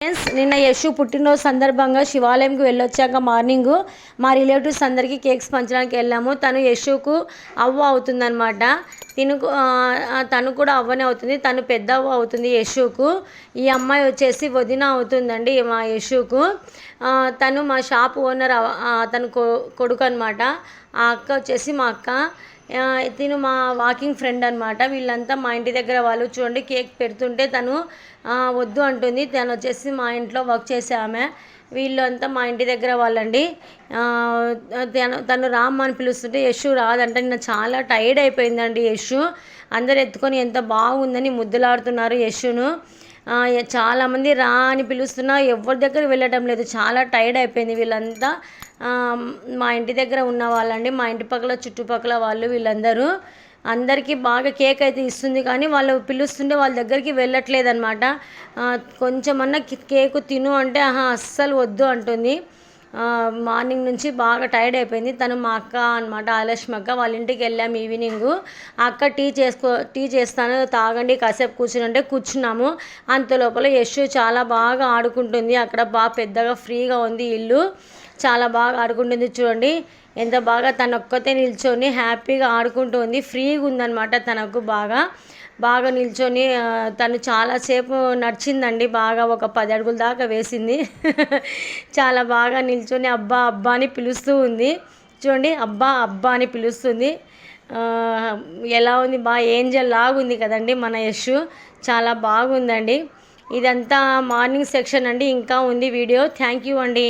Friends నిన్న యశు పుట్టినరోజు సందర్భంగా శివాలయంకి వెళ్ళొచ్చాక మార్నింగ్ మా రిలేటివ్స్ అందరికీ కేక్స్ పంచడానికి వెళ్ళాము. తను యశుకు అవ్వ అవుతుందనమాట తిను తను కూడా అవ్వనే అవుతుంది. తను పెద్ద అవ్వ అవుతుంది యశుకు. ఈ అమ్మాయి వచ్చేసి వదిన అవుతుందండి మా యశుకు. తను మా షాప్ ఓనర్ అవ- తను కొ- కొడుకు అనమాట ఆ అక్క వచ్చేసి మా అక్క. తిను మా వాకింగ్ ఫ్రెండ్ అనమాట వీళ్ళంతా మా ఇంటి దగ్గర వాళ్ళు చూడండి కేక్ పెడుతుంటే తను వద్దు అంటుంది. తను వచ్చేసి మా ఇంట్లో వర్క్ చేసే ఆమె. వీళ్ళంతా మా ఇంటి దగ్గర వాళ్ళండి. తను తను రామ్ అని పిలుస్తుంటే యశు రాదంటే. నిన్న చాలా టైర్డ్ అయిపోయిందండి యశు. అందరు ఎత్తుకొని ఎంత బాగుందని ముద్దులాడుతున్నారు యశును. చాలామంది రా అని పిలుస్తున్నా ఎవరి దగ్గర వెళ్ళటం లేదు. చాలా టైర్డ్ అయిపోయింది వీళ్ళంతా. మా ఇంటి దగ్గర ఉన్న వాళ్ళండి మా ఇంటి పక్కల చుట్టుపక్కల వాళ్ళు వీళ్ళందరూ. అందరికీ బాగా కేక్ అయితే ఇస్తుంది కానీ వాళ్ళు పిలుస్తుంటే వాళ్ళ దగ్గరికి వెళ్ళట్లేదు అనమాట కొంచెమన్నా కేకు తిను అంటే ఆహా అస్సలు వద్దు అంటుంది. మార్నింగ్ నుంచి బాగా టైర్డ్ అయిపోయింది. తను మా అక్క అనమాట ఆలక్ష్మి అక్క వాళ్ళ ఇంటికి వెళ్ళాము ఈవినింగ్. అక్క టీ చేసుకో టీ చేస్తాను తాగండి కాసేపు కూర్చుని కూర్చున్నాము. అంత లోపల యశ్ చాలా బాగా ఆడుకుంటుంది. అక్కడ బాగా పెద్దగా ఫ్రీగా ఉంది ఇల్లు. చాలా బాగా ఆడుకుంటుంది చూడండి. ఎంత బాగా తన ఒక్కతే నిల్చొని హ్యాపీగా ఆడుకుంటుంది ఫ్రీగా ఉందన్నమాట తనకు బాగా. బాగా నిల్చొని తను చాలాసేపు నడిచిందండి. బాగా ఒక పది అడుగుల దాకా వేసింది. చాలా బాగా నిల్చొని అబ్బా అబ్బా అని పిలుస్తూ ఉంది. చూడండి అబ్బా అబ్బా అని పిలుస్తుంది. ఎలా ఉంది బాగా ఏంజల్ లాగా ఉంది కదండి మన యశ్. చాలా బాగుందండి. ఇదంతా మార్నింగ్ సెక్షన్ అండి. ఇంకా ఉంది వీడియో. థ్యాంక్ యూ అండి.